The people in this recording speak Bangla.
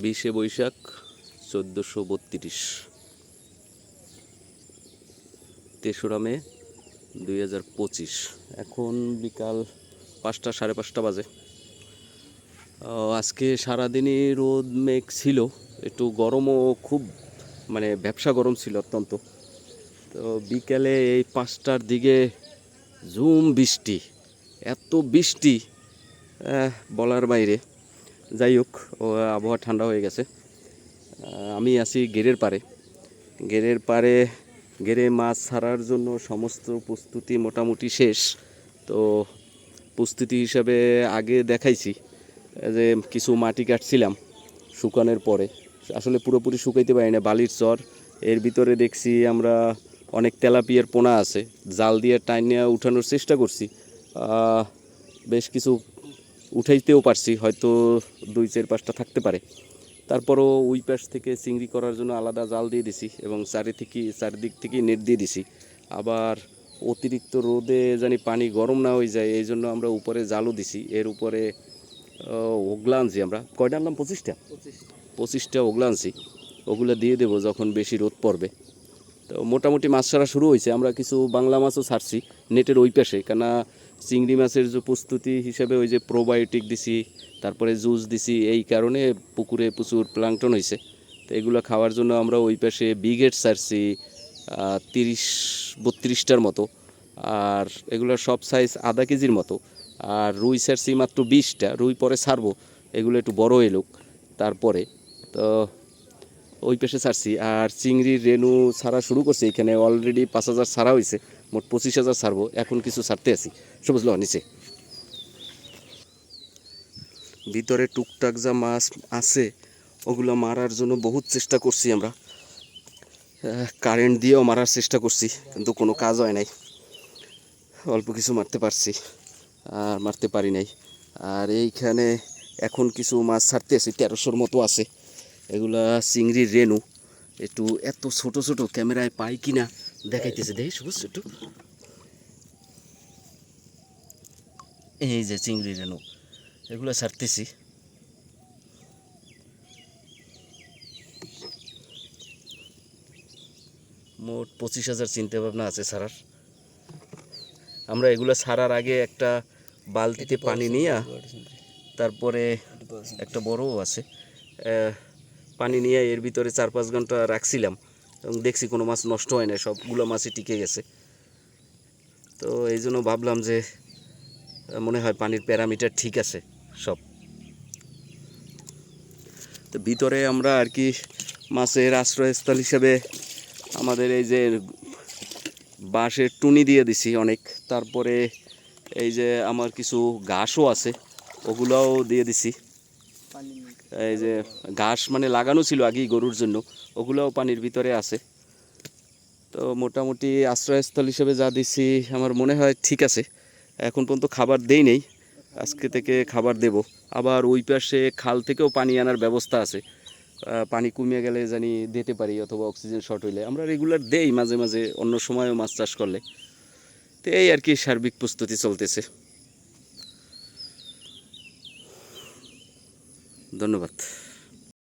বিশে বৈশাখ চোদ্দোশো বত্রিশ। তেসরা মে দুই হাজার পঁচিশ। এখন বিকাল পাঁচটা, সাড়ে পাঁচটা বাজে। আজকে সারাদিনই রোদ মেঘ ছিল। একটু গরমও খুব মানে ব্যবসা গরম ছিল অত্যন্ত। তো বিকেলে এই পাঁচটার দিকে ঝুম বৃষ্টি। এত বৃষ্টি বলার বাইরে। যাই হোক আবহাওয়া ঠান্ডা হয়ে গেছে। আমি আছি গেরের পারে গেরের পারে গেরে মাছ ছাড়ার জন্য সমস্ত প্রস্তুতি মোটামুটি শেষ। তো প্রস্তুতি হিসাবে আগে দেখাইছি যে কিছু মাটি কাটছিলাম শুকানোর পরে। আসলে পুরোপুরি শুকাইতে পারি না, বালির চর। এর ভিতরে দেখছি আমরা অনেক তেলাপিয়ার পোনা আছে। জাল দিয়ে টাইন নিয়ে উঠানোর চেষ্টা করছি। বেশ কিছু উঠাইতেও পারছি হয়তো দুই চার পাঁচটা থাকতে পারে। তারপরও ওই পাশ থেকে চিংড়ি করার জন্য আলাদা জাল দিয়ে দিছি এবং চারি থেকে চারিদিক থেকে নেট দিয়ে দিছি। আবার অতিরিক্ত রোদে জানি পানি গরম না হয়ে যায় এই জন্য আমরা উপরে জালও দিছি। এর উপরে ওগলা আনছি আমরা। কয়টা আনলাম? পঁচিশটা। পঁচিশটা ওগলা আনছি। ওগুলো দিয়ে দেবো যখন বেশি রোদ পড়বে। তো মোটামুটি মাছ ছাড়া শুরু হয়েছে। আমরা কিছু বাংলা মাছও ছাড়ছি নেটের ওই পাশে। কেননা চিংড়ি মাছের যে প্রস্তুতি হিসেবে ওই যে প্রোবায়োটিক দিছি, তারপরে জুস দিছি, এই কারণে পুকুরে প্রচুর প্লাংটন হয়েছে। তো এগুলো খাওয়ার জন্য আমরা ওই পাশে বিগেট ছাড়ছি তিরিশ, বত্রিশটার মতো। আর এগুলোর সব সাইজ আধা কেজির মতো। আর রুই ছাড়ছি মাত্র বিশটা, রুই পরে ছাড়বো, এগুলো একটু বড় এলুক তারপরে। তো ওই পেশে ছাড়ছি। আর চিংড়ির রেনু ছাড়া শুরু করছে। এখানে অলরেডি পাঁচ হাজার ছাড়া হয়েছে। মোট পঁচিশ হাজার ছাড়বো। এখন কিছু ছাড়তে আছি। সবুজ ল নিচে। ভিতরে টুকটাক যা মাছ আছে, ওগুলো মারার জন্য বহুত চেষ্টা করছি আমরা। কারেন্ট দিয়েও মারার চেষ্টা করছি, কিন্তু কোনো কাজ হয় নাই। অল্প কিছু মারতে পারছি, আর মারতে পারি নাই। আর এইখানে এখন কিছু মাছ ছাড়তে আছি। তেরোশোর মতো আছে। এগুলা চিংড়ির রেনু একটু এত ছোট ছোট ক্যামেরায় পাই কিনা দেখাইতেছে। দেখিস সবুজ একটু। এই যে চিংড়ি রেনু এগুলো ছাড়তেছি। মোট পঁচিশ হাজার চিন্তা ভাবনা আছে ছাড়ার। আমরা এগুলো ছাড়ার আগে একটা বালতিতে পানি নিয়ে তারপরে একটা বড়ও আছে। পানি নিয়ে এর ভিতরে চার পাঁচ ঘণ্টা রাখছিলাম এবং দেখছি কোনো মাছ নষ্ট হয় না সবগুলো মাছই টিকে গেছে। তো এই জন্য ভাবলাম যে, মনে হয় পানির প্যারামিটার ঠিক আছে সব। তো ভিতরে আমরা আর কি মাছের আশ্রয়স্থল হিসেবে আমাদের এই যে বাঁশের টুনি দিয়ে দিছি অনেক। তারপরে এই যে আমার কিছু ঘাসও আছে, ওগুলোও দিয়ে দিছি। এই যে ঘাস মানে লাগানো ছিল আগেই গরুর জন্য, ওগুলোও পানির ভিতরে আছে। তো মোটামুটি আশ্রয়স্থল হিসেবে যা দিচ্ছি আমার মনে হয় ঠিক আছে। এখন পর্যন্ত খাবার দেই নেই, আজকে থেকে খাবার দেব। আবার ওই পাশে খাল থেকেও পানি আনার ব্যবস্থা আছে। পানি কমিয়ে গেলে জানি দিতে পারি অথবা অক্সিজেন শর্ট হইলে। আমরা রেগুলার দেই মাঝে মাঝে, অন্য সময়ও মাছ চাষ করলে। তো এই আর কি সার্বিক প্রস্তুতি চলতেছে। ধন্যবাদ।